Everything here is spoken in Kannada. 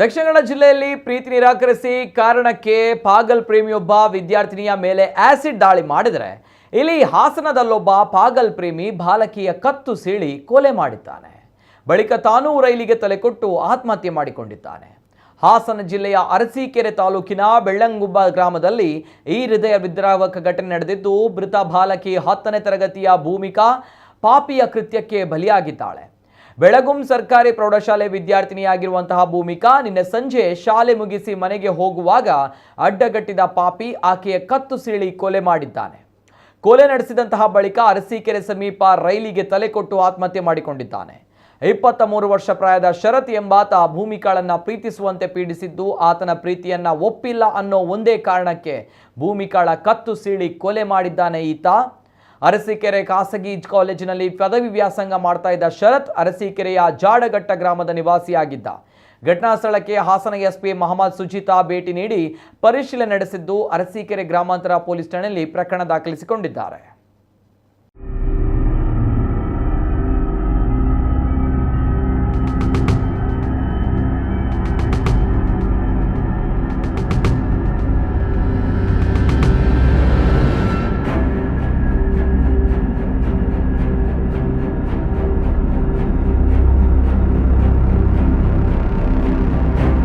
ದಕ್ಷಿಣ ಕನ್ನಡ ಜಿಲ್ಲೆಯಲ್ಲಿ ಪ್ರೀತಿ ನಿರಾಕರಿಸಿ ಕಾರಣಕ್ಕೆ ಪಾಗಲ್ ಪ್ರೇಮಿಯೊಬ್ಬ ವಿದ್ಯಾರ್ಥಿನಿಯ ಮೇಲೆ ಆಸಿಡ್ ದಾಳಿ ಮಾಡಿದರೆ ಇಲ್ಲಿ ಹಾಸನದಲ್ಲೊಬ್ಬ ಪಾಗಲ್ ಪ್ರೇಮಿ ಬಾಲಕಿಯ ಕತ್ತು ಸೀಳಿ ಕೊಲೆ ಮಾಡಿದ್ದಾನೆ. ಬಳಿಕ ತಾನೂ ರೈಲಿಗೆ ತಲೆಕೊಟ್ಟು ಆತ್ಮಹತ್ಯೆ ಮಾಡಿಕೊಂಡಿದ್ದಾನೆ. ಹಾಸನ ಜಿಲ್ಲೆಯ ಅರಸೀಕೆರೆ ತಾಲೂಕಿನ ಬೆಳ್ಳಂಗುಬ್ಬ ಗ್ರಾಮದಲ್ಲಿ ಈ ಹೃದಯ ವಿದ್ರಾವಕ ಘಟನೆ ನಡೆದಿದ್ದು, ಮೃತ ಬಾಲಕಿ ಹತ್ತನೇ ತರಗತಿಯ ಭೂಮಿಕಾ ಪಾಪಿಯ ಕೃತ್ಯಕ್ಕೆ ಬಲಿಯಾಗಿದ್ದಾಳೆ. ಬೆಳಗುಂ ಸರ್ಕಾರಿ ಪ್ರೌಢಶಾಲೆ ವಿದ್ಯಾರ್ಥಿನಿಯಾಗಿರುವಂತಹ ಭೂಮಿಕಾ ನಿನ್ನೆ ಸಂಜೆ ಶಾಲೆ ಮುಗಿಸಿ ಮನೆಗೆ ಹೋಗುವಾಗ ಅಡ್ಡಗಟ್ಟಿದ ಪಾಪಿ ಆಕೆಯ ಕತ್ತು ಸೀಳಿ ಕೊಲೆ ಮಾಡಿದ್ದಾನೆ. ಕೊಲೆ ನಡೆಸಿದಂತಹ ಬಳಿಕ ಅರಸೀಕೆರೆ ಸಮೀಪ ರೈಲಿಗೆ ತಲೆ ಕೊಟ್ಟು ಆತ್ಮಹತ್ಯೆ ಮಾಡಿಕೊಂಡಿದ್ದಾನೆ. ಇಪ್ಪತ್ತ ಮೂರು ವರ್ಷ ಪ್ರಾಯದ ಶರತ್ ಎಂಬಾತ ಭೂಮಿಕಾಳನ್ನ ಪ್ರೀತಿಸುವಂತೆ ಪೀಡಿಸಿದ್ದು ಆತನ ಪ್ರೀತಿಯನ್ನ ಒಪ್ಪಿಲ್ಲ ಅನ್ನೋ ಒಂದೇ ಕಾರಣಕ್ಕೆ ಭೂಮಿಕಾಳ ಕತ್ತು ಸೀಳಿ ಕೊಲೆ ಮಾಡಿದ್ದಾನೆ ಈತ. ಅರಸೀಕೆರೆ ಖಾಸಗಿ ಕಾಲೇಜಿನಲ್ಲಿ ಪದವಿ ವ್ಯಾಸಂಗ ಮಾಡ್ತಾ ಇದ್ದ ಶರತ್ ಅರಸೀಕೆರೆಯ ಜಾಡಘಟ್ಟ ಗ್ರಾಮದ ನಿವಾಸಿಯಾಗಿದ್ದ. ಘಟನಾ ಸ್ಥಳಕ್ಕೆ ಹಾಸನ ಎಸ್ಪಿ ಮಹಮ್ಮದ್ ಸುಜಿತಾ ಭೇಟಿ ನೀಡಿ ಪರಿಶೀಲನೆ ನಡೆಸಿದ್ದು ಅರಸೀಕೆರೆ ಗ್ರಾಮಾಂತರ ಪೊಲೀಸ್ ಠಾಣೆಯಲ್ಲಿ ಪ್ರಕರಣ ದಾಖಲಿಸಿಕೊಂಡಿದ್ದಾರೆ.